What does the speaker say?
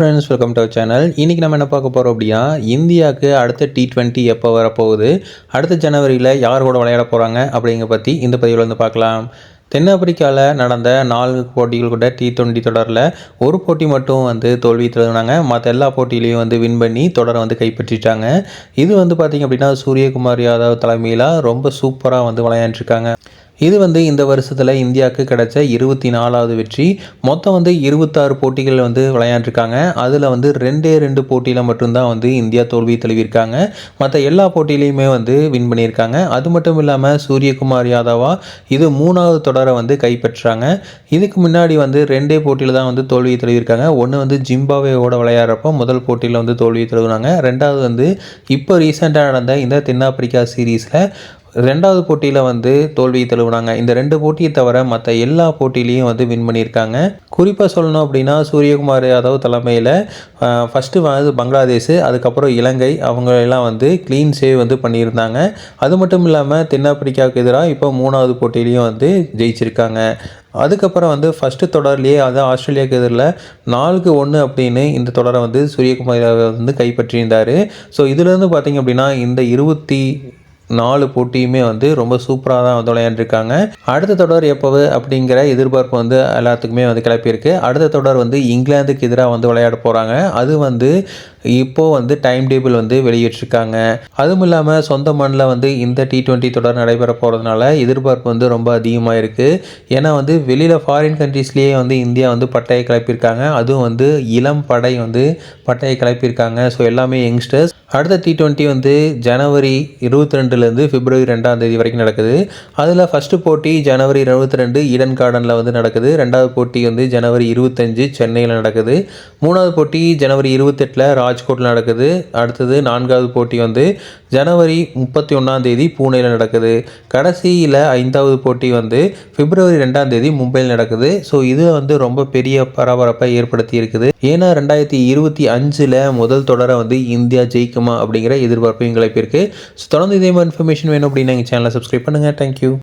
Friends welcome to channel இன்றைக்கி நம்ம என்ன பார்க்க போகிறோம் அப்படின்னா இந்தியாவுக்கு அடுத்த டி ட்வெண்ட்டி எப்போ வரப்போகுது? அடுத்த ஜனவரியில் யார் கூட விளையாட போகிறாங்க அப்படிங்கிற பற்றி இந்த பதிவில் வந்து பார்க்கலாம். தென்னாப்பிரிக்காவில் நடந்த நான்கு போட்டிகள் கூட டி டுவெண்ட்டி தொடரில் ஒரு போட்டி மட்டும் வந்து தோல்வி தழுவினாங்க. மற்ற எல்லா போட்டியிலையும் வந்து வின் பண்ணி தொடரை வந்து கைப்பற்றிட்டாங்க. இது வந்து பார்த்திங்க அப்படின்னா சூரியகுமார் யாதவ் தலைமையில் ரொம்ப சூப்பராக வந்து விளையாண்டுருக்காங்க இது வந்து இந்த வருஷத்தில் இந்தியாவுக்கு கிடைச்ச இருபத்தி நாலாவது வெற்றி. மொத்தம் வந்து இருபத்தாறு போட்டிகள் வந்து விளையாண்டுருக்காங்க. அதில் வந்து ரெண்டே ரெண்டு போட்டியில் மட்டும்தான் வந்து இந்தியா தோல்வி தழுவியிருக்காங்க. மற்ற எல்லா போட்டியிலையுமே வந்து வின் பண்ணியிருக்காங்க. அது மட்டும் இல்லாமல் சூரியகுமார் யாதவா இது மூணாவது தொடரை வந்து கைப்பற்றாங்க. இதுக்கு முன்னாடி வந்து ரெண்டே போட்டியில் தான் வந்து தோல்வி தழுவியிருக்காங்க. ஒன்று வந்து ஜிம்பாவேவோட விளையாடுறப்போ முதல் போட்டியில் வந்து தோல்வி தழுவினாங்க. ரெண்டாவது வந்து இப்போ ரீசெண்டாக நடந்த இந்த தென்னாப்பிரிக்கா சீரீஸில் ரெண்டாவது போட்டியில் வந்து தோல்வியை தழுவுனாங்க. இந்த ரெண்டு போட்டியை தவிர மற்ற எல்லா போட்டியிலையும் வந்து வின் பண்ணியிருக்காங்க. குறிப்பாக சொல்லணும் அப்படின்னா சூரியகுமார் யாதவ் தலைமையில் ஃபஸ்ட்டு வந்து பங்களாதேஷ் அதுக்கப்புறம் இலங்கை அவங்களெல்லாம் வந்து க்ளீன் சேவ் வந்து பண்ணியிருந்தாங்க. அது மட்டும் இல்லாமல் தென்னாப்பிரிக்காவுக்கு எதிராக இப்போ மூணாவது போட்டியிலையும் வந்து ஜெயிச்சிருக்காங்க. அதுக்கப்புறம் வந்து ஃபஸ்ட்டு தொடர்லேயே அதான் ஆஸ்திரேலியாவுக்கு எதிரில் நாலுக்கு ஒன்று அப்படின்னு இந்த தொடரை வந்து சூரியகுமார் வந்து கைப்பற்றியிருந்தார். ஸோ இதுலேருந்து பார்த்திங்க அப்படின்னா இந்த இருபத்தி நாலு போட்டியுமே வந்து ரொம்ப சூப்பராக தான் வந்து விளையாண்டுருக்காங்க. அடுத்த தொடர் எப்போவு அப்படிங்கிற எதிர்பார்ப்பு வந்து எல்லாத்துக்குமே வந்து கிளப்பியிருக்கு. அடுத்த தொடர் வந்து இங்கிலாந்துக்கு எதிராக வந்து விளையாட போகிறாங்க அது வந்து இப்போது வந்து டைம் டேபிள் வந்து வெளியிட்டிருக்காங்க. அதுவும் இல்லாமல் சொந்த மண்ணில் வந்து இந்த டி ட்வெண்ட்டி தொடர் நடைபெற போகிறதுனால எதிர்பார்ப்பு வந்து ரொம்ப அதிகமாக இருக்குது ஏன்னா வந்து வெளியில் ஃபாரின் கண்ட்ரீஸ்லேயே வந்து இந்தியா வந்து பட்டையை கிளப்பியிருக்காங்க. அதுவும் வந்து இளம் படை வந்து பட்டையை கிளப்பியிருக்காங்க. ஸோ எல்லாமே யங்ஸ்டர்ஸ் அடுத்த டி ட்வெண்ட்டி வந்து ஜனவரி இருபத்தி ரெண்டுலேருந்து பிப்ரவரி ரெண்டாம் தேதி வரைக்கும் நடக்குது. அதில் ஃபஸ்ட்டு போட்டி ஜனவரி இருபத்தி ரெண்டு ஈடன் கார்டனில் வந்து நடக்குது. ரெண்டாவது போட்டி வந்து ஜனவரி இருபத்தஞ்சு சென்னையில் நடக்குது. மூணாவது போட்டி ஜனவரி இருபத்தெட்டில் ராஜ்கோட்டில் நடக்குது. அடுத்தது நான்காவது போட்டி வந்து ஜனவரி முப்பத்தி ஒன்றாம் தேதி பூனேயில் நடக்குது. கடைசியில் ஐந்தாவது போட்டி வந்து பிப்ரவரி ரெண்டாம் தேதி மும்பையில் நடக்குது. ஸோ இது வந்து ரொம்ப பெரிய பரபரப்பை ஏற்படுத்தி இருக்குது. ஏன்னா ரெண்டாயிரத்தி இருபத்தி அஞ்சில் முதல் தொடரை வந்து இந்தியா ஜெயிக்குமா அப்படிங்கிற எதிர்பார்ப்பு எங்களை பேருக்கு ஸோ தொடர்ந்து இதே மாதிரி இன்ஃபர்மேஷன் வேணும் அப்படின்னு எங்கள் சேனலை சப்ஸ்கிரைப் பண்ணுங்கள் தேங்க்யூ